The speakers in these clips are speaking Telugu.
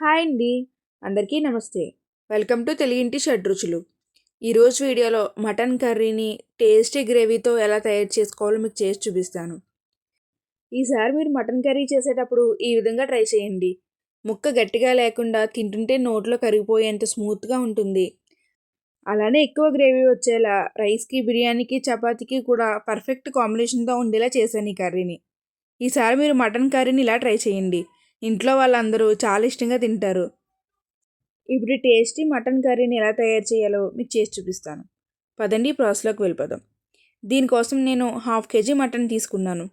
హాయ్ అండి. అందరికీ నమస్తే. వెల్కమ్ టు తెలుగింటి షడ్రుచులు ఈరోజు వీడియోలో మటన్ కర్రీని టేస్టీ గ్రేవీతో ఎలా తయారు చేసుకోవాలో మీకు చేసి చూపిస్తాను. ఈసారి మీరు మటన్ కర్రీ చేసేటప్పుడు ఈ విధంగా ట్రై చేయండి. ముక్క గట్టిగా లేకుండా తింటుంటే నోట్లో కరిగిపోయేంత స్మూత్గా ఉంటుంది. అలానే ఎక్కువ గ్రేవీ వచ్చేలా రైస్కి బిర్యానీకి చపాతీకి కూడా పర్ఫెక్ట్ కాంబినేషన్తో ఉండేలా చేశాను ఈ కర్రీని. ఈసారి మీరు మటన్ కర్రీని ఇలా ట్రై చేయండి. ఇంట్లో వాళ్ళందరూ చాలా ఇష్టంగా తింటారు. ఇప్పుడు టేస్టీ మటన్ కర్రీని ఎలా తయారు చేయాలో మీకు చేసి చూపిస్తాను. పదండి ప్రాసెస్లోకి వెళ్ళిపోదాం. దీనికోసం నేను హాఫ్ కేజీ మటన్ తీసుకున్నాను.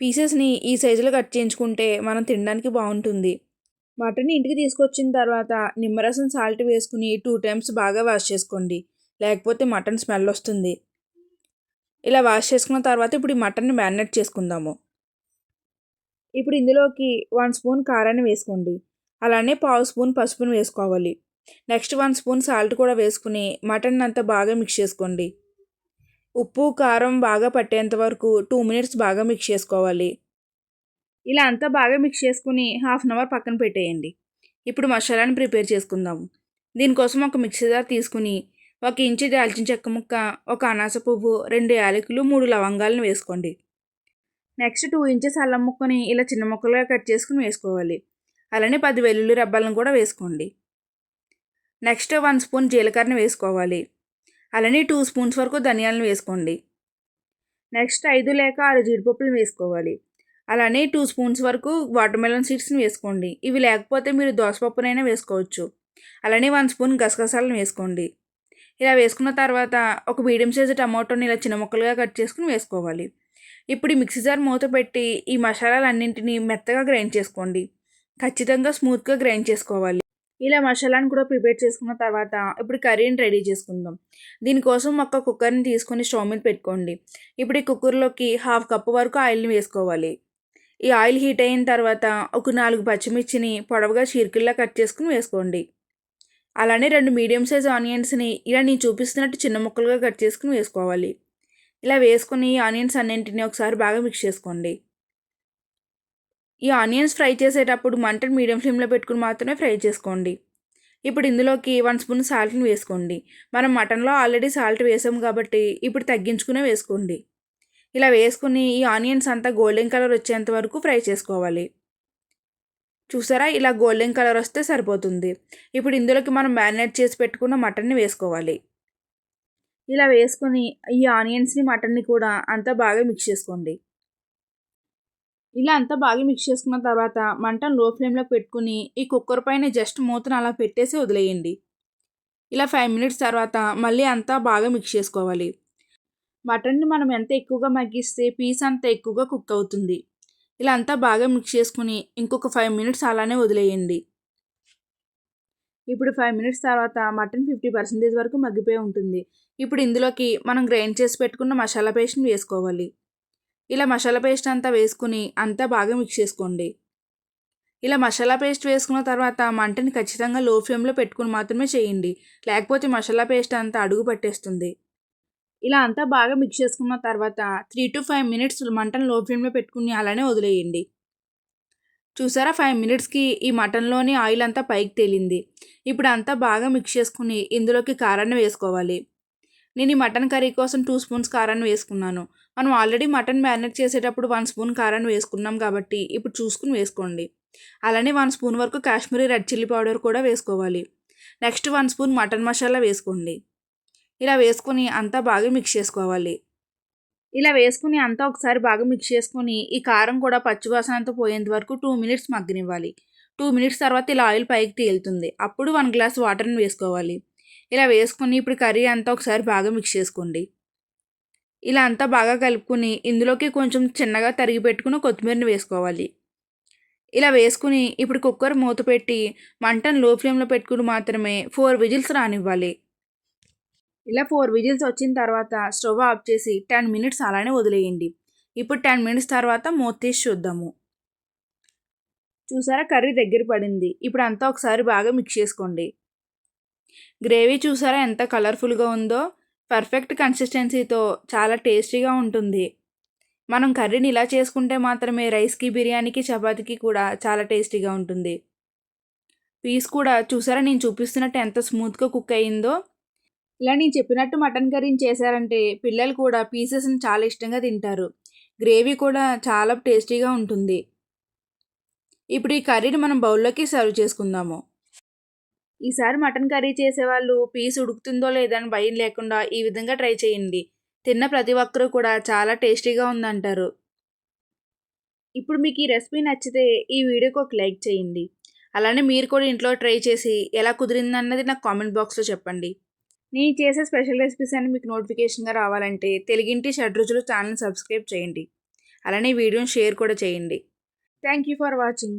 పీసెస్ని ఈ సైజులో కట్ చేయించుకుంటే మనం తినడానికి బాగుంటుంది. మటన్ ఇంటికి తీసుకొచ్చిన తర్వాత నిమ్మరసం సాల్ట్ వేసుకుని టూ టైమ్స్ బాగా వాష్ చేసుకోండి. లేకపోతే మటన్ స్మెల్ వస్తుంది. ఇలా వాష్ చేసుకున్న తర్వాత ఇప్పుడు ఈ మటన్ని మ్యారినేట్ చేసుకుందాము. ఇప్పుడు ఇందులోకి వన్ స్పూన్ కారాన్ని వేసుకోండి. అలానే పావు స్పూన్ పసుపును వేసుకోవాలి. నెక్స్ట్ వన్ స్పూన్ సాల్ట్ కూడా వేసుకుని మటన్ అంతా బాగా మిక్స్ చేసుకోండి. ఉప్పు కారం బాగా పట్టేంత వరకు టూ మినిట్స్ బాగా మిక్స్ చేసుకోవాలి. ఇలా అంతా బాగా మిక్స్ చేసుకుని హాఫ్ అన్ అవర్ పక్కన పెట్టేయండి. ఇప్పుడు మసాలాని ప్రిపేర్ చేసుకుందాము దీనికోసం ఒక మిక్సీ జార్ తీసుకుని ఒక ఇంచు దాల్చిన చెక్క ముక్క ఒక అనాస పువ్వు రెండు యాలకులు మూడు లవంగాలను వేసుకోండి. నెక్స్ట్ టూ ఇంచెస్ అల్లం ముక్కని ఇలా చిన్న ముక్కలుగా కట్ చేసుకుని వేసుకోవాలి. అలానే పది వెల్లుల్లి రబ్బాలను కూడా వేసుకోండి. నెక్స్ట్ వన్ స్పూన్ జీలకర్రని వేసుకోవాలి. అలానే టూ స్పూన్స్ వరకు ధనియాలను వేసుకోండి. నెక్స్ట్ ఐదు లేక ఆరు జీడిపప్పులు వేసుకోవాలి. అలానే టూ స్పూన్స్ వరకు వాటర్మెలన్ సీడ్స్ని వేసుకోండి. ఇవి లేకపోతే మీరు దోసపప్పునైనా వేసుకోవచ్చు. అలానే వన్ స్పూన్ గసగసాలను వేసుకోండి. ఇలా వేసుకున్న తర్వాత ఒక మీడియం సైజు టమాటోని ఇలా చిన్న ముక్కలుగా కట్ చేసుకుని వేసుకోవాలి. ఇప్పుడు మిక్సీ జార్ మూత పెట్టి ఈ మసాలాలన్నింటినీ మెత్తగా గ్రైండ్ చేసుకోండి. ఖచ్చితంగా స్మూత్గా గ్రైండ్ చేసుకోవాలి. ఇలా మసాలాను కూడా ప్రిపేర్ చేసుకున్న తర్వాత ఇప్పుడు కర్రీని రెడీ చేసుకుందాం. దీనికోసం ఒక కుక్కర్ని తీసుకొని స్టవ్ మీద పెట్టుకోండి. ఇప్పుడు ఈ కుక్కర్లోకి హాఫ్ కప్పు వరకు ఆయిల్ని వేసుకోవాలి. ఈ ఆయిల్ హీట్ అయిన తర్వాత ఒక నాలుగు పచ్చిమిర్చిని పొడవుగా చీరికిల్లా కట్ చేసుకుని వేసుకోండి. అలానే రెండు మీడియం సైజ్ ఆనియన్స్ని ఇలా నేను చూపిస్తున్నట్టు చిన్న ముక్కలుగా కట్ చేసుకుని వేసుకోవాలి. ఇలా వేసుకుని ఈ ఆనియన్స్ అన్నింటినీ ఒకసారి బాగా మిక్స్ చేసుకోండి. ఈ ఆనియన్స్ ఫ్రై చేసేటప్పుడు మంటను మీడియం ఫ్లేమ్లో పెట్టుకుని మాత్రమే ఫ్రై చేసుకోండి. ఇప్పుడు ఇందులోకి వన్ స్పూన్ సాల్ట్ని వేసుకోండి. మనం మటన్లో ఆల్రెడీ సాల్ట్ వేసాం కాబట్టి ఇప్పుడు తగ్గించుకునే వేసుకోండి. ఇలా వేసుకుని ఈ ఆనియన్స్ అంతా గోల్డెన్ కలర్ వచ్చేంత వరకు ఫ్రై చేసుకోవాలి. చూసారా? ఇలా గోల్డెన్ కలర్ వస్తే సరిపోతుంది. ఇప్పుడు ఇందులోకి మనం మ్యారినేట్ చేసి పెట్టుకున్న మటన్ని వేసుకోవాలి. ఇలా వేసుకొని ఈ ఆనియన్స్ని మటన్ని కూడా అంతా బాగా మిక్స్ చేసుకోండి. ఇలా అంతా బాగా మిక్స్ చేసుకున్న తర్వాత మంటను లో ఫ్లేమ్లో పెట్టుకుని ఈ కుక్కర్ పైన జస్ట్ మూతను అలా పెట్టేసి వదిలేయండి. ఇలా ఫైవ్ మినిట్స్ తర్వాత మళ్ళీ అంతా బాగా మిక్స్ చేసుకోవాలి. మటన్ని మనం ఎంత ఎక్కువగా మగ్గిస్తే పీస్ అంత ఎక్కువగా కుక్ అవుతుంది. ఇలా అంతా బాగా మిక్స్ చేసుకుని ఇంకొక ఫైవ్ మినిట్స్ అలానే వదిలేయండి. ఇప్పుడు ఫైవ్ మినిట్స్ తర్వాత మటన్ ఫిఫ్టీ పర్సెంటేజ్ వరకు మగ్గిపోయి ఉంటుంది. ఇప్పుడు ఇందులోకి మనం గ్రైండ్ చేసి పెట్టుకున్న మసాలా పేస్ట్ని వేసుకోవాలి. ఇలా మసాలా పేస్ట్ అంతా వేసుకుని అంతా బాగా మిక్స్ చేసుకోండి. ఇలా మసాలా పేస్ట్ వేసుకున్న తర్వాత మంటని ఖచ్చితంగా లో ఫ్లేమ్లో పెట్టుకుని మాత్రమే చేయండి. లేకపోతే మసాలా పేస్ట్ అంతా అడుగు పట్టేస్తుంది. ఇలా అంతా బాగా మిక్స్ చేసుకున్న తర్వాత త్రీ టు ఫైవ్ మినిట్స్ మంటను లో ఫ్లేమ్లో పెట్టుకుని అలానే వదిలేయండి. చూసారా? ఫైవ్ మినిట్స్కి ఈ మటన్లోని ఆయిల్ అంతా పైకి తేలింది. ఇప్పుడు అంతా బాగా మిక్స్ చేసుకుని ఇందులోకి కారాన్ని వేసుకోవాలి. నేను ఈ మటన్ కర్రీ కోసం టూ స్పూన్స్ కారాన్ని వేసుకున్నాను. మనం ఆల్రెడీ మటన్ మ్యారినేట్ చేసేటప్పుడు వన్ స్పూన్ కారాన్ని వేసుకున్నాం కాబట్టి ఇప్పుడు చూసుకుని వేసుకోండి. అలానే వన్ స్పూన్ వరకు కాశ్మీరీ రెడ్ చిల్లీ పౌడర్ కూడా వేసుకోవాలి. Next one spoon mutton masala వేసుకోండి. ఇలా వేసుకొని అంతా బాగా మిక్స్ చేసుకోవాలి. ఇలా వేసుకుని అంతా ఒకసారి బాగా మిక్స్ చేసుకుని ఈ కారం కూడా పచ్చివాసన అంతా పోయేంత వరకు టూ మినిట్స్ మగ్గనివ్వాలి. టూ మినిట్స్ తర్వాత ఇలా ఆయిల్ పైకి తేలుతుంది. అప్పుడు వన్ గ్లాస్ వాటర్ని వేసుకోవాలి. ఇలా వేసుకుని ఇప్పుడు కర్రీ అంతా ఒకసారి బాగా మిక్స్ చేసుకోండి. ఇలా అంతా బాగా కలుపుకొని ఇందులోకి కొంచెం చిన్నగా తరిగి పెట్టుకుని కొత్తిమీరని వేసుకోవాలి. ఇలా వేసుకుని ఇప్పుడు కుక్కర్ మూత పెట్టి మంటను లో ఫ్లేమ్లో పెట్టుకుని మాత్రమే ఫోర్ విజిల్స్ రానివ్వాలి. ఇలా ఫోర్ విజిల్స్ వచ్చిన తర్వాత స్టవ్ ఆఫ్ చేసి టెన్ మినిట్స్ అలానే వదిలేయండి. ఇప్పుడు టెన్ మినిట్స్ తర్వాత మూత తీసి చూద్దాము. చూసారా కర్రీ దగ్గర పడింది. ఇప్పుడు అంతా ఒకసారి బాగా మిక్స్ చేసుకోండి. గ్రేవీ చూసారా ఎంత కలర్ఫుల్గా ఉందో. పర్ఫెక్ట్ కన్సిస్టెన్సీతో చాలా టేస్టీగా ఉంటుంది. మనం కర్రీని ఇలా చేసుకుంటే మాత్రమే రైస్కి బిర్యానీకి చపాతీకి కూడా చాలా టేస్టీగా ఉంటుంది. పీస్ కూడా చూసారా నేను చూపిస్తున్నట్టు ఎంత స్మూత్గా కుక్ అయ్యిందో. ఇలా నేను చెప్పినట్టు మటన్ కర్రీని చేశారంటే పిల్లలు కూడా పీసెస్ని చాలా ఇష్టంగా తింటారు. గ్రేవీ కూడా చాలా టేస్టీగా ఉంటుంది. ఇప్పుడు ఈ కర్రీని మనం బౌల్లోకి సర్వ్ చేసుకుందాము. ఈసారి మటన్ కర్రీ చేసేవాళ్ళు పీస్ ఉడుకుతుందో లేదని భయం లేకుండా ఈ విధంగా ట్రై చేయండి. తిన్న ప్రతి ఒక్కరూ కూడా చాలా టేస్టీగా ఉందంటారు. ఇప్పుడు మీకు ఈ రెసిపీ నచ్చితే ఈ వీడియోకి ఒక లైక్ చేయండి. అలానే మీరు కూడా ఇంట్లో ట్రై చేసి ఎలా కుదిరిందన్నది నాకు కామెంట్ బాక్స్లో చెప్పండి. నేను చేసే స్పెషల్ రెసిపీస్ అని మీకు నోటిఫికేషన్గా రావాలంటే తెలుగింటి షడ్రుచులు ఛానల్ సబ్స్క్రైబ్ చేయండి. అలానే వీడియోని షేర్ కూడా చేయండి. Thank you for watching